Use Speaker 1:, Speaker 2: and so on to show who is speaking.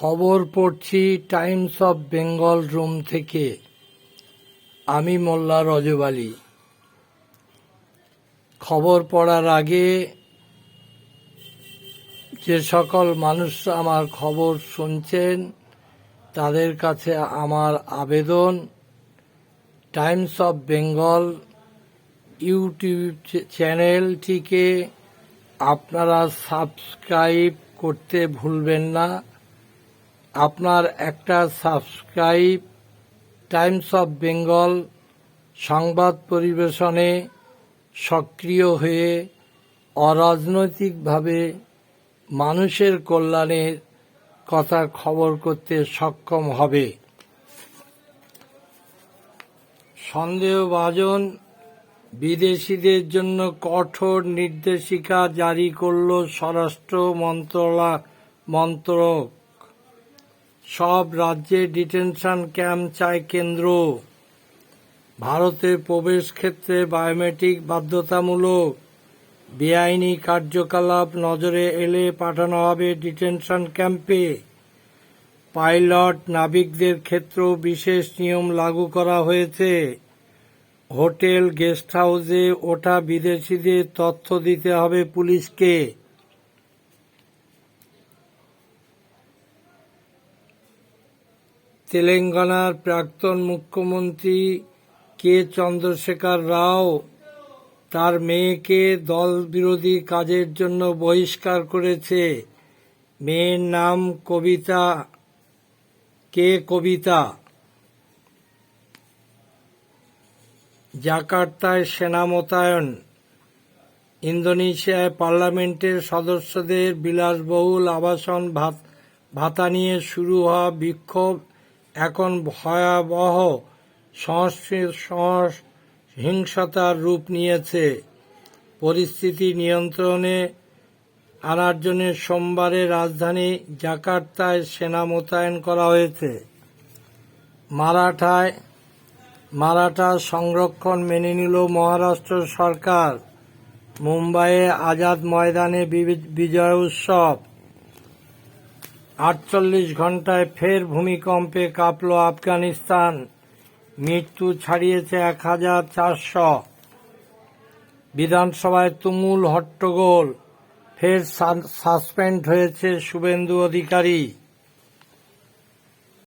Speaker 1: খবর পড়ছি Times of Bengal room থেকে। আমি মোল্লা রজব আলী। খবর পড়ার আগে যে সকল মানুষ আমার খবর শুনছেন, তাদের কাছে আমার আবেদন, টাইমস অফ বেঙ্গল ইউটিউব চ্যানেলটিকে আপনারা সাবস্ক্রাইব করতে ভুলবেন না। আপনার একটা সাবস্ক্রাইব টাইমস অফ বেঙ্গল সংবাদ পরিবেশনে সক্রিয় হয়ে অরাজনৈতিকভাবে মানুষের কল্যাণের কথা খবর করতে সক্ষম হবে। সন্দেহভাজন বিদেশিদের জন্য কঠোর নির্দেশিকা জারি করল স্বরাষ্ট্র মন্ত্রণালয় মন্ত্রক। সব রাজ্যে ডিটেনশন ক্যাম্প চায় কেন্দ্র। ভারতে প্রবেশ ক্ষেত্রে বায়োমেট্রিক বাধ্যতামূলক। বেআইনি কার্যকলাপ নজরে এলে পাঠানো হবে ডিটেনশন ক্যাম্পে। পাইলট নাবিকদের ক্ষেত্রেও বিশেষ নিয়ম লাগু করা হয়েছে। হোটেল গেস্ট হাউসে ওঠা বিদেশিদের তথ্য দিতে হবে পুলিশকে। তেলেঙ্গানার প্রাক্তন মুখ্যমন্ত্রী কে চন্দ্রশেখর রাও তার মেয়েকে দল বিরোধী কাজের জন্য বহিষ্কার করেছে। মেয়ের নাম কবিতা। কে কবিতা? জাকার্তায় সেনা মোতায়েন। ইন্দোনেশিয়ায় পার্লামেন্টের সদস্যদের বিলাসবহুল আবাসন ভাত- নিয়ে শুরু হওয়া বিক্ষোভ এখন ভয়াবহ হিংসতার রূপ নিয়েছে। পরিস্থিতি নিয়ন্ত্রণে আনার জন্য সোমবারে রাজধানী জাকার্তায় সেনা মোতায়েন করা হয়েছে। মারাঠায়, মারাঠা সংরক্ষণ মেনে নিল মহারাষ্ট্র সরকার। মুম্বাইয়ে আজাদ ময়দানে বিজয় উৎসব। আটচল্লিশ ঘন্টায় ফের ভূমিকম্পে কাঁপল আফগানিস্তান। মৃত্যু ছাড়িয়েছে এক হাজার চারশো। বিধানসভায় তুমুল হট্টগোল। ফের সাসপেন্ড হয়েছে শুভেন্দু অধিকারী।